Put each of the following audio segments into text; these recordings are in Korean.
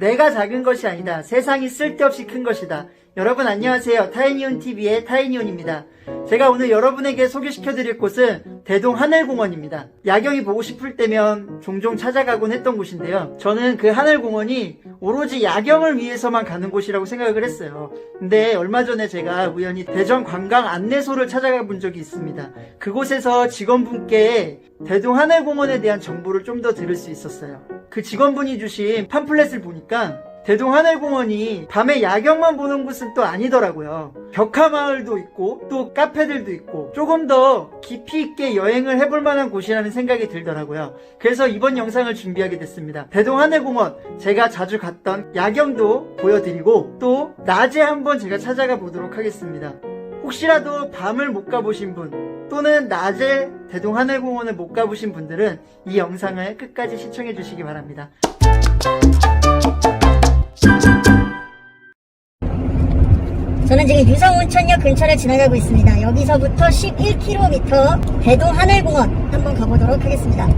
내가 작은 것이 아니다. 세상이 쓸데없이 큰 것이다. 여러분 안녕하세요. 타이니온 TV의 타이니온입니다. 제가 오늘 여러분에게 소개시켜 드릴 곳은 대동 하늘공원입니다. 야경이 보고 싶을 때면 종종 찾아가곤 했던 곳인데요. 저는 그 하늘공원이 오로지 야경을 위해서만 가는 곳이라고 생각을 했어요. 근데 얼마 전에 제가 우연히 대전 관광 안내소를 찾아가 본 적이 있습니다. 그곳에서 직원분께 대동 하늘공원에 대한 정보를 좀 더 들을 수 있었어요. 그 직원분이 주신 팜플렛을 보니까 대동 하늘공원이 밤에 야경만 보는 곳은 또 아니더라고요. 벽화마을도 있고 또 카페들도 있고 조금 더 깊이 있게 여행을 해볼 만한 곳이라는 생각이 들더라고요. 그래서 이번 영상을 준비하게 됐습니다. 대동 하늘공원 제가 자주 갔던 야경도 보여드리고 또 낮에 한번 제가 찾아가 보도록 하겠습니다. 혹시라도 밤을 못 가보신 분 또는 낮에 대동 하늘공원을 못 가보신 분들은 이 영상을 끝까지 시청해 주시기 바랍니다. 저는 지금 유성온천역 근처를 지나가고 있습니다. 여기서부터 11km 대동 하늘공원 한번 가보도록 하겠습니다.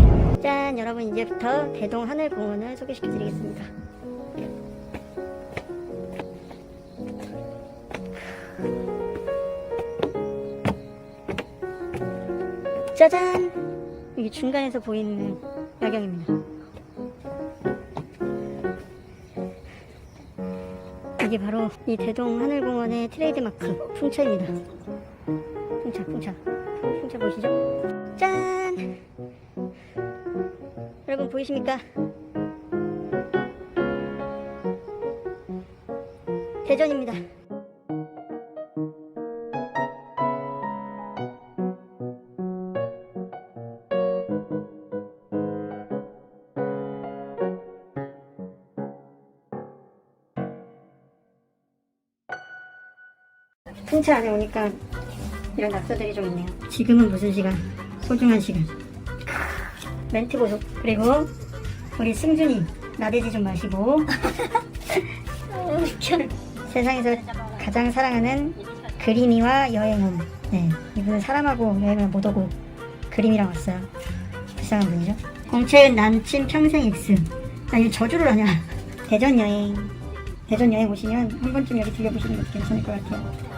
짠, 여러분 이제부터 대동 하늘공원을 소개시켜드리겠습니다. 짜잔! 이게 중간에서 보이는 야경입니다. 이게 바로 이 대동 하늘공원의 트레이드마크 풍차입니다. 풍차, 풍차. 풍차 보이시죠? 짠! 여러분 보이십니까? 대전입니다. 풍차 안에 오니까 이런 낙서들이 좀 있네요. 지금은 무슨 시간? 소중한 시간. 멘트 보소. 그리고 우리 승준이 나대지 좀 마시고. 세상에서 가장 사랑하는 그림이와 여행은. 네, 이분은 사람하고 여행을 못 오고 그림이랑 왔어요. 불쌍한 분이죠. 공채은 남친 평생 X. 나 이거 저주를 하냐? 대전 여행. 대전 여행 오시면 한 번쯤 여기 들려보시는 것도 괜찮을 것 같아요.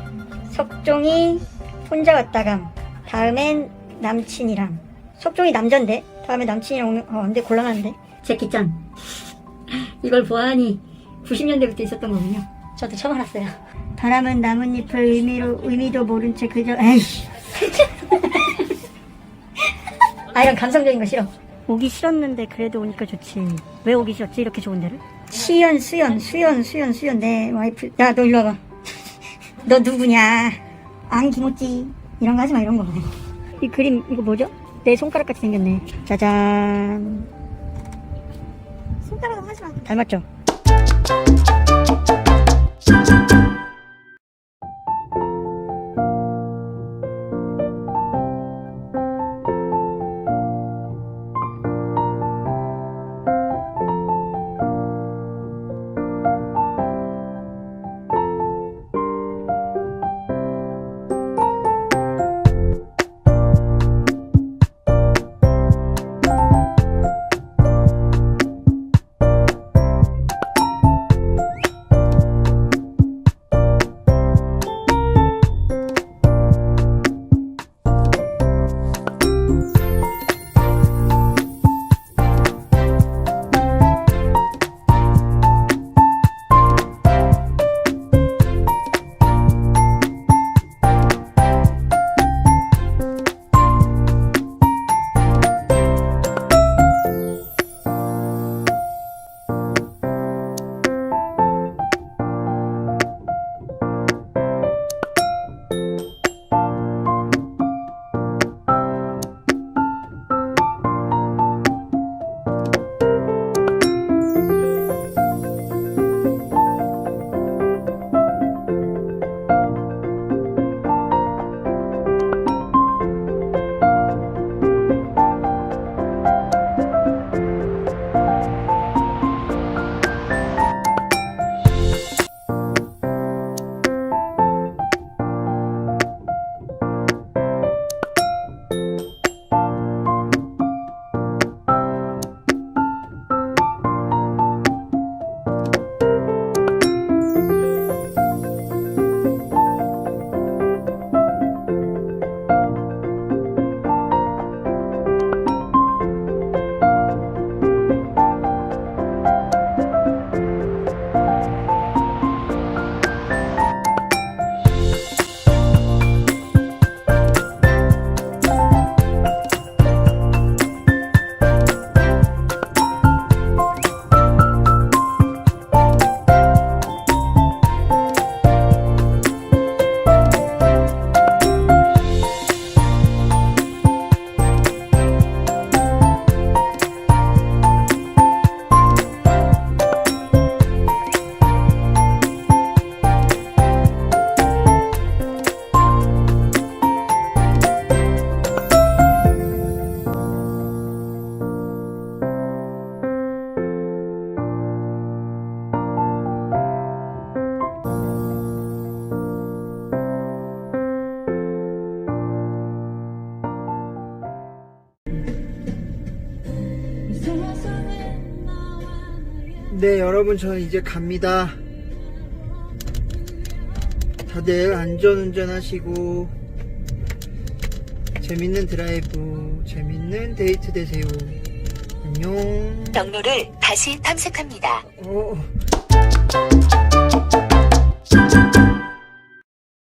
석종이 혼자 왔다감. 다음엔 남친이랑 석종이 남잔데? 다음에 남친이랑 오면 어 근데 곤란한데? 제키짱. 이걸 보아하니 90년대부터 있었던 거군요. 저도 처음 알았어요. 바람은 나뭇잎을 의미로 의미도 모른 채 그저 에이씨 아 이런 감성적인 거 싫어. 오기 싫었는데 그래도 오니까 좋지. 왜 오기 싫었지? 이렇게 좋은 데를? 시연 수연 수연 수연 수연. 내 와이프. 야 너 일로 와봐 너 누구냐? 안 김호찌 이런 거 하지 마 이런 거. 이 그림 이거 뭐죠? 내 손가락 같이 생겼네. 짜잔. 손가락은 하지 마. 닮았죠? 네, 여러분, 저는 이제 갑니다. 다들 안전운전 하시고, 재밌는 드라이브, 재밌는 데이트 되세요. 안녕. 경로를 다시 탐색합니다. 어.